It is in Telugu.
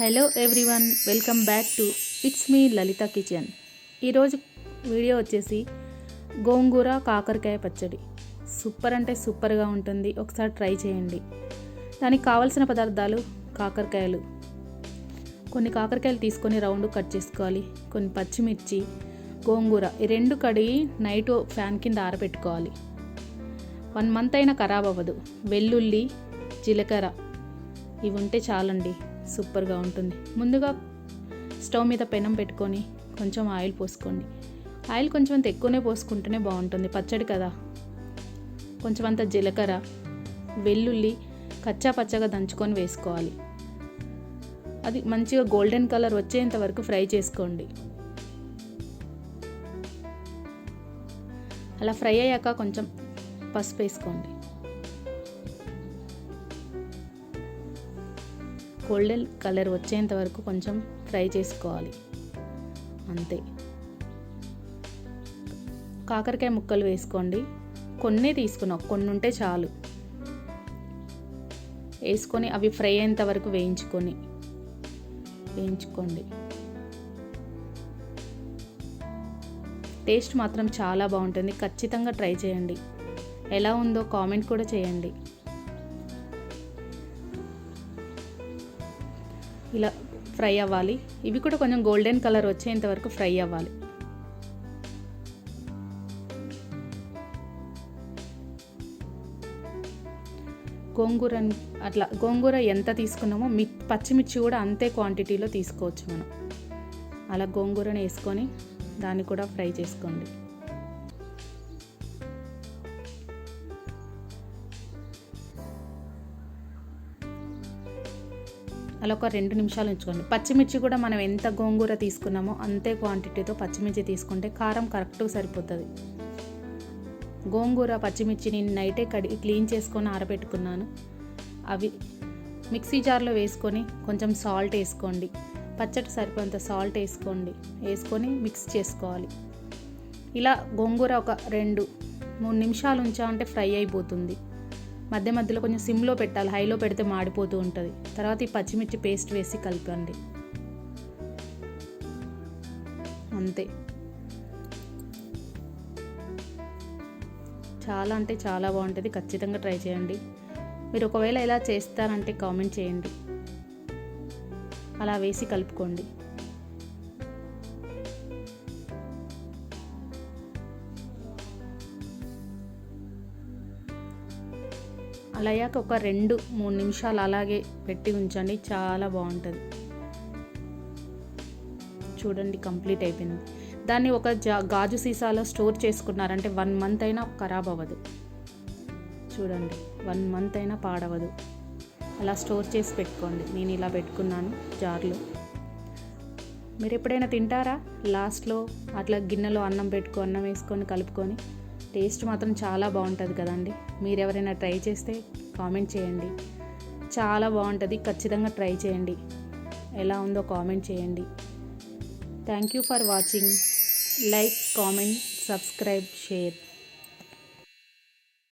Hello everyone welcome back to it's me Lalitha kitchen. ఈరోజు వీడియో వచ్చేసి గోంగూర కాకరకాయ పచ్చడి. సూపర్ అంటే సూపర్గా ఉంటుంది. ఒకసారి ట్రై చేయండి. దానికి కావలసిన పదార్థాలు కాకరకాయలు. కొన్ని కాకరకాయలు తీసుకొని రౌండ్ కట్ చేసుకోవాలి. కొన్ని పచ్చిమిర్చి గోంగూర ఈ రెండు కడిగి నైట్ ఫ్యాన్ కింద ఆరబెట్టుకోవాలి. వన్ మంత్ అయినా ఖరాబ్ అవ్వదు. వెల్లుల్లి జీలకర్ర ఇవి ఉంటే చాలండి. సూపర్గా ఉంటుంది. ముందుగా స్టవ్ మీద పెనం పెట్టుకొని కొంచెం ఆయిల్ పోసుకోండి. ఆయిల్ కొంచెం అంత ఎక్కువనే పోసుకుంటేనే బాగుంటుంది. పచ్చడి కదా. కొంచెం అంత జీలకర్ర వెల్లుల్లి కచ్చా పచ్చగా దంచుకొని వేసుకోవాలి. అది మంచిగా గోల్డెన్ కలర్ వచ్చేంత వరకు ఫ్రై చేసుకోండి. అలా ఫ్రై అయ్యాక కొంచెం పసుపు వేసుకోండి. గోల్డెన్ కలర్ వచ్చేంత వరకు కొంచెం ఫ్రై చేసుకోవాలి. అంతే. కాకరకాయ ముక్కలు వేసుకోండి. కొన్నే తీసుకున్నాం. కొన్ని ఉంటే చాలు. వేసుకొని అవి ఫ్రై అయ్యేంత వరకు వేయించుకొని. వేయించుకోండి. టేస్ట్ మాత్రం చాలా బాగుంటుంది. ఖచ్చితంగా ట్రై చేయండి. ఎలా ఉందో కామెంట్ కూడా చేయండి. ఇలా ఫ్రై అవ్వాలి. ఇవి కూడా కొంచెం గోల్డెన్ కలర్ వచ్చేంత వరకు ఫ్రై అవ్వాలి. గోంగూర అట్లా గోంగూర ఎంత తీసుకున్నామో మి పచ్చిమిర్చి కూడా అంతే క్వాంటిటీలో తీసుకోవచ్చు మనం. అలా గోంగూరను వేసుకొని దాన్ని కూడా ఫ్రై చేసుకోండి. అలా ఒక రెండు నిమిషాలు ఉంచుకోండి. పచ్చిమిర్చి కూడా మనం ఎంత గోంగూర తీసుకున్నామో అంతే క్వాంటిటీతో పచ్చిమిర్చి తీసుకుంటే కారం కరెక్ట్గా సరిపోతుంది. గోంగూర పచ్చిమిర్చి నేను నైటే కడిగి క్లీన్ చేసుకొని ఆరబెట్టుకున్నాను. అవి మిక్సీ జార్లో వేసుకొని కొంచెం సాల్ట్ వేసుకోండి. పచ్చడి సరిపోయేంత సాల్ట్ వేసుకోండి. వేసుకొని మిక్స్ చేసుకోవాలి. ఇలా గోంగూర ఒక రెండు మూడు నిమిషాలు ఉంచామంటే ఫ్రై అయిపోతుంది. మధ్య మధ్యలో కొంచెం సిమ్లో పెట్టాలి హైలో పెడితే మాడిపోతూ ఉంటుంది. తర్వాత ఈ పచ్చిమిర్చి పేస్ట్ వేసి కలపండి. అంతే. చాలా అంటే చాలా బాగుంటుంది ఖచ్చితంగా ట్రై చేయండి. మీరు ఒకవేళ ఇలా చేస్తారంటే కామెంట్ చేయండి. అలా వేసి కలుపుకోండి. అలా అయ్యాక ఒక రెండు మూడు నిమిషాలు అలాగే పెట్టి ఉంచండి. చాలా బాగుంటుంది. చూడండి కంప్లీట్ అయిపోయింది. దాన్ని ఒక జా గాజు సీసాలో స్టోర్ చేసుకున్నారంటే వన్ మంత్ అయినా ఖరాబ్ అవ్వదు. చూడండి వన్ మంత్ అయినా పాడవదు అలా స్టోర్ చేసి పెట్టుకోండి. నేను ఇలా పెట్టుకున్నాను జార్లో. మీరు ఎప్పుడైనా తింటారా? లాస్ట్లో అట్లా గిన్నెలో అన్నం పెట్టుకో అన్నం వేసుకొని కలుపుకొని టేస్ట్ మాత్రం చాలా బాగుంటుంది కదండి. మీరు ఎవరైనా ట్రై చేస్తే కామెంట్ చేయండి. చాలా బాగుంటుంది ఖచ్చితంగా ట్రై చేయండి. ఎలా ఉందో కామెంట్ చేయండి. Thank you for watching like comment subscribe share